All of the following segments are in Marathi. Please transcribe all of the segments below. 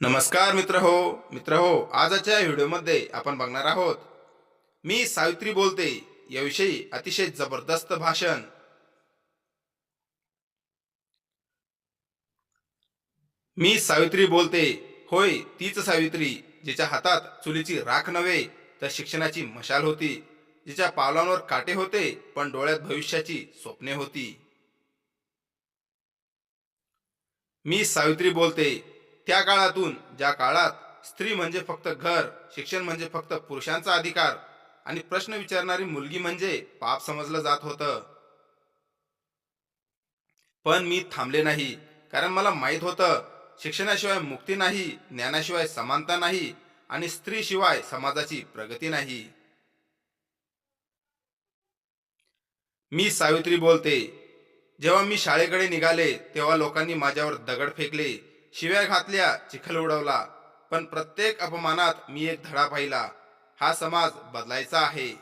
नमस्कार मित्र हो मित्र हो आजच्या व्हिडिओमध्ये आपण बघणार आहोत. मी सावित्री बोलते याविषयी अतिशय जबरदस्त भाषण. मी सावित्री बोलते होय तीच सावित्री जिच्या हातात चुलीची राख नव्हे तर शिक्षणाची मशाल होती जिच्या पावलांवर काटे होते पण डोळ्यात भविष्याची स्वप्ने होती. मी सावित्री बोलते त्या काळातून ज्या काळात स्त्री म्हणजे फक्त घर शिक्षण म्हणजे फक्त पुरुषांचा अधिकार आणि प्रश्न विचारणारी मुलगी म्हणजे पाप समजलं जात होतं. पण मी थांबले नाही कारण मला माहीत होतं शिक्षणाशिवाय मुक्ती नाही ज्ञानाशिवाय समानता नाही आणि स्त्रीशिवाय समाजाची प्रगती नाही. मी सावित्री बोलते जेव्हा मी शाळेकडे निघाले तेव्हा लोकांनी माझ्यावर दगड फेकले शिव्या घातल्या चिखल उडवला. पण प्रत्येक अपमानात मी एक धडा पाहिला. हा समाज बदलायचा आहे.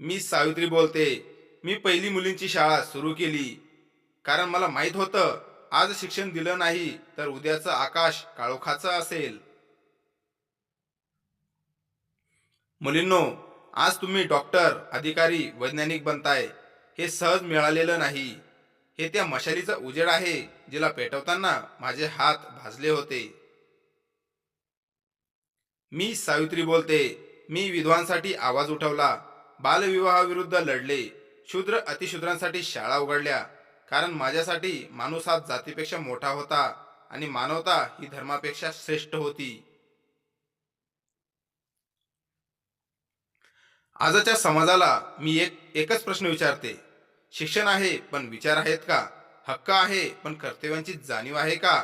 मी सावित्री बोलते मी पहिली मुलींची शाळा सुरू केली. कारण मला माहीत होतं आज शिक्षण दिलं नाही तर उद्याचं आकाश काळोखाचं असेल. मुलींनो आज तुम्ही डॉक्टर अधिकारी वैज्ञानिक बनताय. हे सहज मिळालेलं नाही. हे त्या मशालीचा उजेड आहे जिला पेटवताना माझे हात भाजले होते. मी सावित्री बोलते मी विधवांसाठी आवाज उठवला. बालविवाहाविरुद्ध लढले. शूद्र अतिशूद्रांसाठी शाळा उघडल्या. कारण माझ्यासाठी माणूस हा जातीपेक्षा मोठा होता आणि मानवता ही धर्मापेक्षा श्रेष्ठ होती. आजच्या समाजाला मी एक एकच प्रश्न विचारते. शिक्षण आहे पण विचार आहेत का? हक्क आहे पण कर्तव्यांची जाणीव आहे का?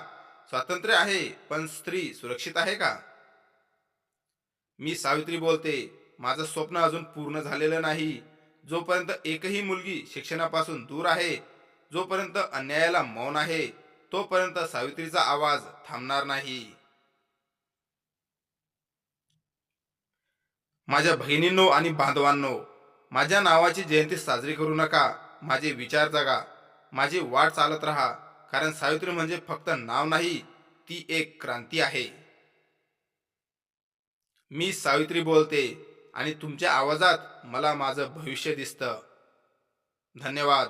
स्वातंत्र्य आहे पण स्त्री सुरक्षित आहे का? मी सावित्री बोलते माझं स्वप्न अजून पूर्ण झालेलं नाही. जोपर्यंत एकही मुलगी शिक्षणापासून दूर आहे जोपर्यंत अन्यायाला मौन आहे तोपर्यंत सावित्रीचा आवाज थांबणार नाही. माझ्या बहिणींनो आणि बांधवांनो माझ्या नावाची जयंती साजरी करू नका. माझे विचार जगा. माझी वाट चालत राहा. कारण सावित्री म्हणजे फक्त नाव नाही ती एक क्रांती आहे. मी सावित्री बोलते आणि तुमच्या आवाजात मला माझं भविष्य दिसतं. धन्यवाद.